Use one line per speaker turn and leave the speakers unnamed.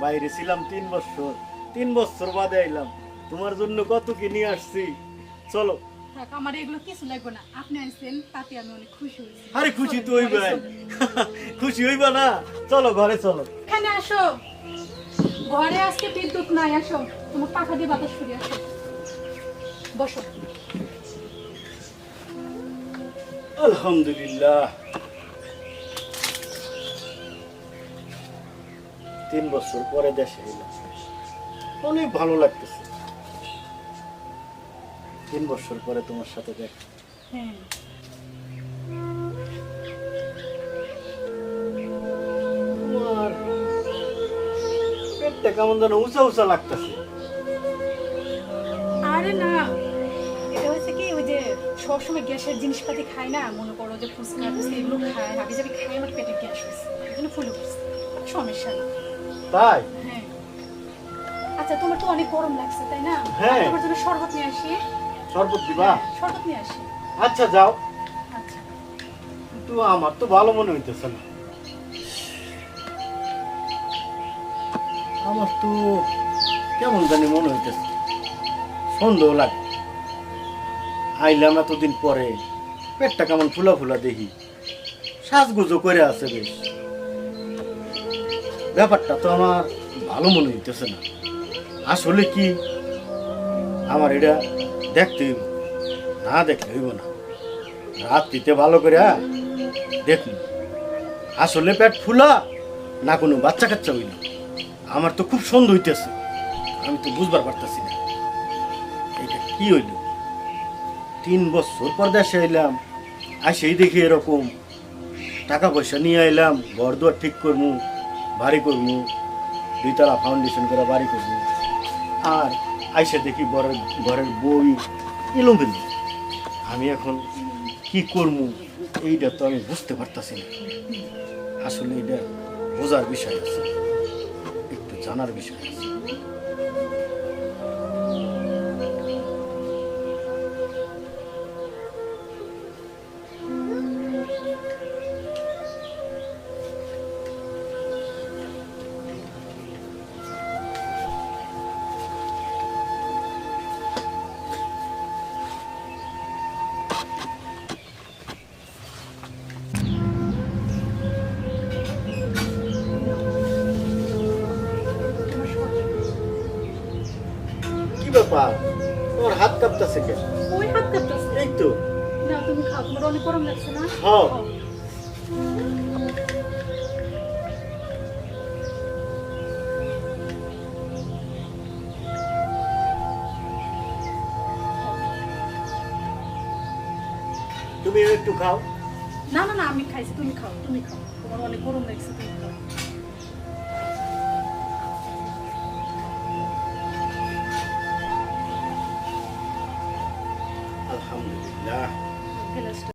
বাইরে ছিলাম তিন বছর। তিন বছর বাদে আইলাম। তোমার জন্য কত কি নিয়ে আসছি? চলো।
থাক আমার এগুলো কিছু লাগবে না। আপনি আসছেন তাতে আমি অনেক খুশি হয়েছি।
আরে খুশি তো হইবে। খুশি হইবা না? চলো ঘরে চলো।
এখানে আসো। ঘরে আজকে বিদ্যুৎ নাই আসো। তোমার পাখা দিয়ে বাতাস ফুরিয়ে আসো। বসো।
আলহামদুলিল্লাহ। তিন বছর পরে দেশে এলাম অনেক ভালো লাগতেছে। তিন বছর পরে তোমার সাথে দেখা।
হ্যাঁ।
তোমার পেটটা কেমন যেন উঁচা উঁচা লাগতেছে।
আরে না এটা হচ্ছে কি ওই যে সবসময় গ্যাসের জিনিসপাতি খাই না মনে করো যে ফুচকা এগুলো খায় হাবি যাবি খাই আমার পেটে গ্যাস হয়েছে এই জন্য ফুলে সমস্যা না
তাই?
হ্যাঁ। আচ্ছা তোমার তো অনেক গরম লাগছে তাই না?
হ্যাঁ।
তোমার জন্য শরবত নিয়ে আসি।
শরবত দিবা?
শরবত নিয়ে আসি।
আচ্ছা যাও।
আচ্ছা।
কিন্তু আমার তো ভালো মনে হইতেছে না। আমার তো কেমন জানি মনে হইতেছে। সন্দেহ লাগে। আইলাম এতদিন পরে পেটটা কেমন ফুলা ফুলা দেখি। সাজগুজো করে আছে বেশ। ব্যাপারটা তো আমার ভালো মনে হইতেছে না। আসলে কি? আমার এটা দেখতে হইব, না দেখলে হইব না। রাত্রিতে ভালো করে দেখুন, আসলে পেট ফুলা না কোনো বাচ্চা কাচ্চা হইল আমার তো খুব সন্দেহ হইতেছে, আমি তো বুঝবার পারতেছি না। এটা কি হইল? তিন বছর পর দেশে এলাম আর সেই দেখি এরকম টাকা পয়সা নিয়ে এলাম ঘর দুয়ার ঠিক করব বাড়ি করব, দুইতলা ফাউন্ডেশন করে বাড়ি করব। আর আইসে দেখি ঘরের ঘরের বই এলুম আমি এখন কি করব, এইটা তো আমি বুঝতে পারতাছি না। আসলে এটা বোঝার বিষয় আছে, একটু জানার বিষয় আছে। ব্যাপার? তোমার হাত কাঁপতেছে কেন?
ওই হাত কাঁপতেছে।
এই তো।
না তুমি খাও তোমার অনেক গরম লাগছে না?
হ্যাঁ। তুমি একটু খাও।
না না না আমি খাইছি তুমি খাও তুমি খাও। তোমার অনেক গরম লাগছে তুমি খাও।
আলহামদুলিল্লাহ